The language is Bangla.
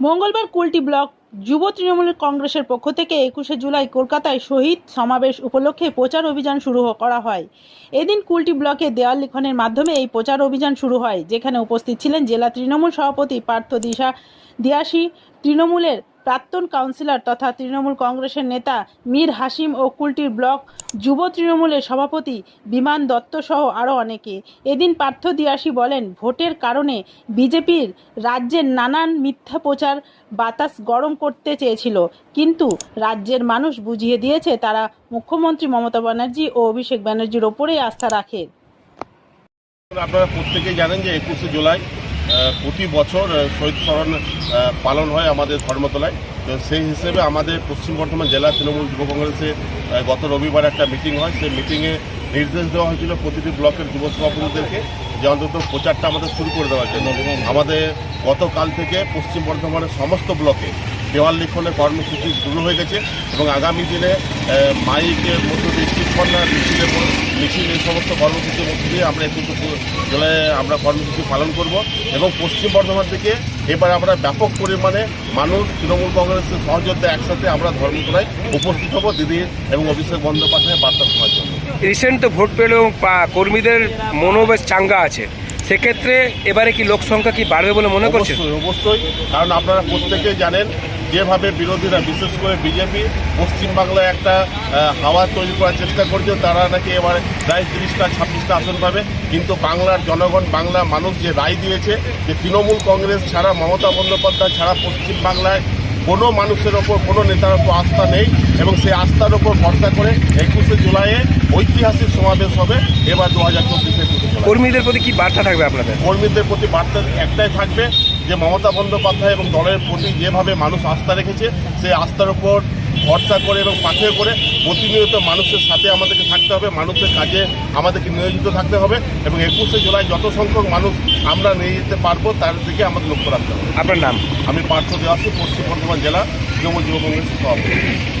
মঙ্গলবার কুলটি ব্লক যুব তৃণমূল কংগ্রেসের পক্ষ থেকে একুশে জুলাই কলকাতায় শহীদ সমাবেশ উপলক্ষে প্রচার অভিযান শুরু করা হয়। এদিন কুলটি ব্লকে দেওয়াল লিখনের মাধ্যমে এই প্রচার অভিযান শুরু হয়। যেখানে উপস্থিত ছিলেন জেলা তৃণমূল সভাপতি পার্থ দিশা দিয়াসী। তৃণমূলের প্রাক্তন কাউন্সিলর তথা তৃণমূল কংগ্রেসের নেতা মীর হাসিম ও কুলটির ব্লক যুব তৃণমূলের সভাপতি বিমান দত্ত সহ আরও অনেকে। এদিন পার্থ দিয়াসী বলেন, ভোটের কারণে বিজেপির রাজ্যের নানান মিথ্যা প্রচার বাতাস গরম করতে চেয়েছিল। কিন্তু রাজ্যের মানুষ বুঝিয়ে দিয়েছে, তারা মুখ্যমন্ত্রী মমতা ব্যানার্জি ও অভিষেক ব্যানার্জির ওপরেই আস্থা রাখে। আপনারা প্রত্যেকেই জানেন যে একুশে জুলাই প্রতি বছর শহীদ স্মরণ পালন হয় আমাদের ধর্মতলায়। তো সেই হিসেবে আমাদের পশ্চিম বর্ধমান জেলা তৃণমূল যুব কংগ্রেসে গত রবিবার একটা মিটিং হয়। সেই মিটিংয়ে নির্দেশ দেওয়া হয়েছিল প্রতিটি ব্লকের যুব সভাপতিদেরকে যে অন্তত প্রচারটা আমাদের শুরু করে দেওয়ার জন্য। আমাদের গতকাল থেকে পশ্চিম বর্ধমানের সমস্ত ব্লকে দেওয়াল লিখনের কর্মসূচি শুরু হয়ে গেছে এবং আগামী দিনে মাইকের মধ্য দিয়ে শিক্ষণা মিছিলের মিছিল এই সমস্ত কর্মসূচির মধ্য দিয়ে আমরা একুশে জেলায় আমরা কর্মসূচি পালন করব এবং পশ্চিম বর্ধমান থেকে এবার আমরা ব্যাপক পরিমাণে মানুষ, তৃণমূল কংগ্রেসের সহযোগিতা একসাথে আমরা ধর্মতলায় উপস্থিত হব দিদি এবং অভিষেক বন্দ্যোপাধ্যায় বার্তা শোনার জন্য। রিসেন্ট তো ভোট পেলেও কর্মীদের মনোবেশ চাঙ্গা আছে। সেক্ষেত্রে এবারে কি লোক সংখ্যা কি বাড়বে বলে মনে করছেন? অবশ্যই কারণ আপনারা প্রত্যেকেই জানেন, যেভাবে বিরোধীরা, বিশেষ করে বিজেপি, পশ্চিমবাংলায় একটা হাওয়া তৈরি করার চেষ্টা করছে, তারা নাকি এবার প্রায় তিরিশটা, ছাব্বিশটা আসন পাবে। কিন্তু বাংলার জনগণ বাংলা মানুষ যে রায় দিয়েছে যে তৃণমূল কংগ্রেস ছাড়া, মমতা বন্দ্যোপাধ্যায় ছাড়া পশ্চিমবাংলায় কোনো মানুষের ওপর, কোনো নেতার ওপর আস্থা নেই। এবং সেই আস্থার ওপর ভরসা করে একুশে জুলাইয়ে ঐতিহাসিক সমাবেশ হবে। এবার দু হাজার চব্বিশে কর্মীদের প্রতি কি বার্তা থাকবে আপনাদের? কর্মীদের প্রতি বার্তা একটাই থাকবে যে মমতা বন্দ্যোপাধ্যায় এবং দলের প্রতি যেভাবে মানুষ আস্থা রেখেছে সেই আস্থার উপর ভরসা করে এবং পাথে করে প্রতিনিয়ত মানুষের সাথে আমাদেরকে থাকতে হবে মানুষের কাজে আমাদেরকে নিয়োজিত থাকতে হবে এবং একুশে জুলাই যত সংখ্যক মানুষ আমরা নিয়ে যেতে পারব তার দিকে আমাদের লক্ষ্য রাখতে হবে। আপনার নাম? আমি পার্থ দেওয়াসী পশ্চিম বর্ধমান জেলা তৃণমূল যুব কংগ্রেসের সভাপতি।